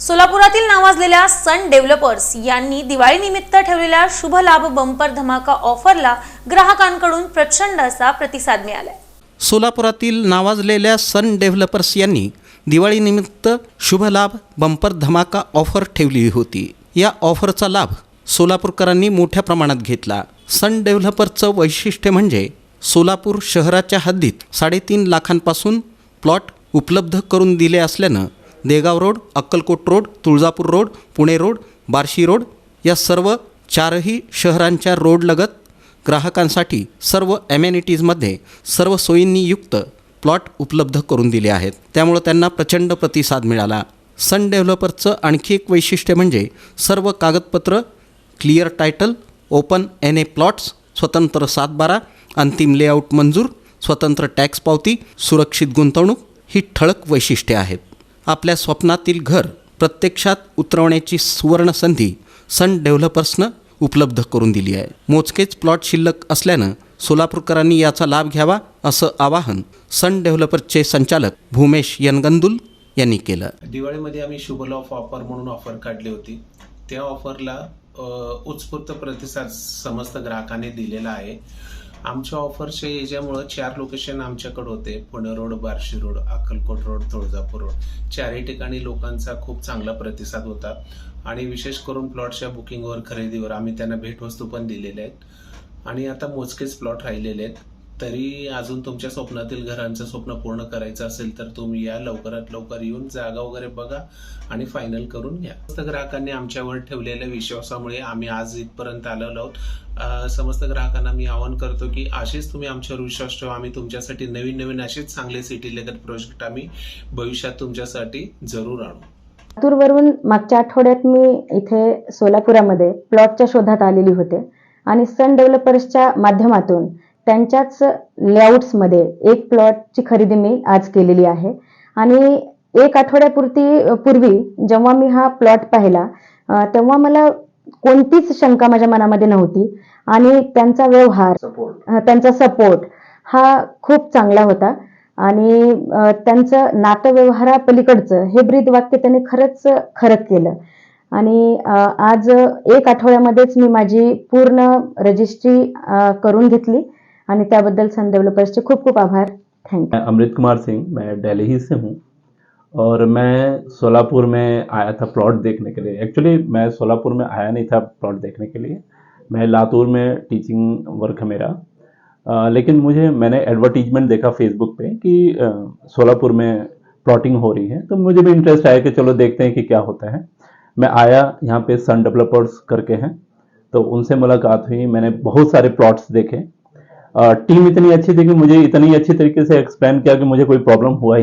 सोलापुरातील नावाजलेल्या सन डेव्हलपर्स यांनी दिवाळीनिमित्त ठेवलेल्या शुभ लाभ बंपर धमाका ऑफरला ग्राहकांकडून प्रचंड असा प्रतिसाद मिळालाय. सोलापुरातील नावाजलेल्या सन डेव्हलपर्स यांनी दिवाळीनिमित्त शुभ लाभ बंपर धमाका ऑफर ठेवली होती. या ऑफरचा लाभ सोलापूरकरांनी मोठ्या प्रमाणात घेतला. सन डेव्हलपर्सचं वैशिष्ट्य म्हणजे सोलापूर शहराच्या हद्दीत साडेतीन लाखांपासून प्लॉट उपलब्ध करून दिले असल्यानं Degaon road Akkalkot road Tuljapur road Pune road Barshi road या सर्व चारही शहरांच्या रोडलगत ग्राहकांसाठी सर्व ॲमेनिटीजमध्ये सर्व सोयींनी युक्त प्लॉट उपलब्ध करून दिले आहेत. त्यामुळं त्यांना प्रचंड प्रतिसाद मिळाला. सन डेव्हलपरचं आणखी एक वैशिष्ट्य म्हणजे सर्व कागदपत्र clear title open N A plots स्वतंत्र सातबारा अंतिम लेआउट मंजूर स्वतंत्र टॅक्स पावती सुरक्षित गुंतवणूक ही ठळक वैशिष्ट्ये आहेत. आपल्या स्वप्नातील घर प्रत्यक्षात उतरवण्याची सुवर्ण संधी सन डेव्हलपर्सनं उपलब्ध करून दिली आहे. मोजकेच प्लॉट शिल्लक असल्यानं सोलापूरकरांनी याचा लाभ घ्यावा असं आवाहन सन डेव्हलपर्सचे संचालक भूमेश यनगंदुल यांनी केलं. दिवाळीमध्ये आम्ही शुभलॉफ ऑफर म्हणून ऑफर काढली होती. त्या ऑफरला उत्स्फूर्त प्रतिसाद समस्त ग्राहकांनी दिलेला आहे. आमच्या ऑफरच्या याच्यामुळं चार लोकेशन आमच्याकडे होते. Pune road Barshi road Akkalkot road Tuljapur road. चारही ठिकाणी लोकांचा खूप चांगला प्रतिसाद होता. आणि विशेष करून प्लॉटच्या बुकिंगवर खरेदीवर आम्ही त्यांना भेटवस्तू पण दिलेल्या आहेत. आणि आता मोजकेच प्लॉट राहिलेले आहेत. तरी अजून तुमच्या स्वप्नातील घरांचं स्वप्न पूर्ण करायचं असेल तर तुम्ही या लवकरात लवकर येऊन जागा वगैरे बघा आणि फायनल करून घ्या. समस्त ग्राहकांनी आमच्यावर ठेवलेल्या विश्वासामुळे आम्ही आज इथपर्यंत आलेलो आहोत. समस्त ग्राहकांना मी आवाहन करतो की असेच तुम्ही आमच्यावर विश्वास ठेवा. आम्ही तुमच्यासाठी नवीन नवीन असेच चांगले सिटी लेगर प्रोजेक्ट आम्ही भविष्यात तुमच्यासाठी जरूर आणू. लातूरवरून मागच्या आठवड्यात मी इथे सोलापुरामध्ये प्लॉटच्या शोधात आलेली होते आणि सन डेव्हलपर्सच्या माध्यमातून त्यांच्याच लेआउट्समध्ये एक प्लॉटची खरेदी मी आज केलेली आहे. आणि एक आठवड्यापुरती पूर्वी जेव्हा मी हा प्लॉट पाहिला तेव्हा मला कोणतीच शंका माझ्या मनामध्ये नव्हती. आणि त्यांचा व्यवहार त्यांचा सपोर्ट हा खूप चांगला होता. आणि त्यांचं नातेव्यवहारापलीकडचं हे ब्रीद वाक्य त्यांनी खरंच खरं केलं. आणि आज एक आठवड्यामध्येच मी माझी पूर्ण रजिस्ट्री करून घेतली. आणि त्याबद्दल सन डेव्हलपर्सचे खूप खूप आभार. थँक्यू अमृत कुमार सिंह मैं दिल्ली ही से हूँ और मैं सोलापुर में आया था प्लॉट देखने के लिए। एक्चुअली मैं सोलापुर में आया नहीं था प्लॉट देखने के लिए। मैं लातूर में टीचिंग वर्क है मेरा। अ, लेकिन मुझे मैंने एडवर्टीजमेंट देखा फेसबुक पे कि अ, सोलापुर में प्लॉटिंग हो रही है। तो मुझे भी इंटरेस्ट आया कि चलो देखते हैं कि क्या होता है। मैं आया यहाँ पे सन डेवलपर्स करके हैं। तो उनसे मुलाकात हुई मैंने बहुत सारे प्लॉट्स देखे। टीम इतनी अच्छी थी कि मुझे इतनी अच्छी तरीके से एक्सप्लेन किया कि मुझे कोई प्रॉब्लम हुआ ही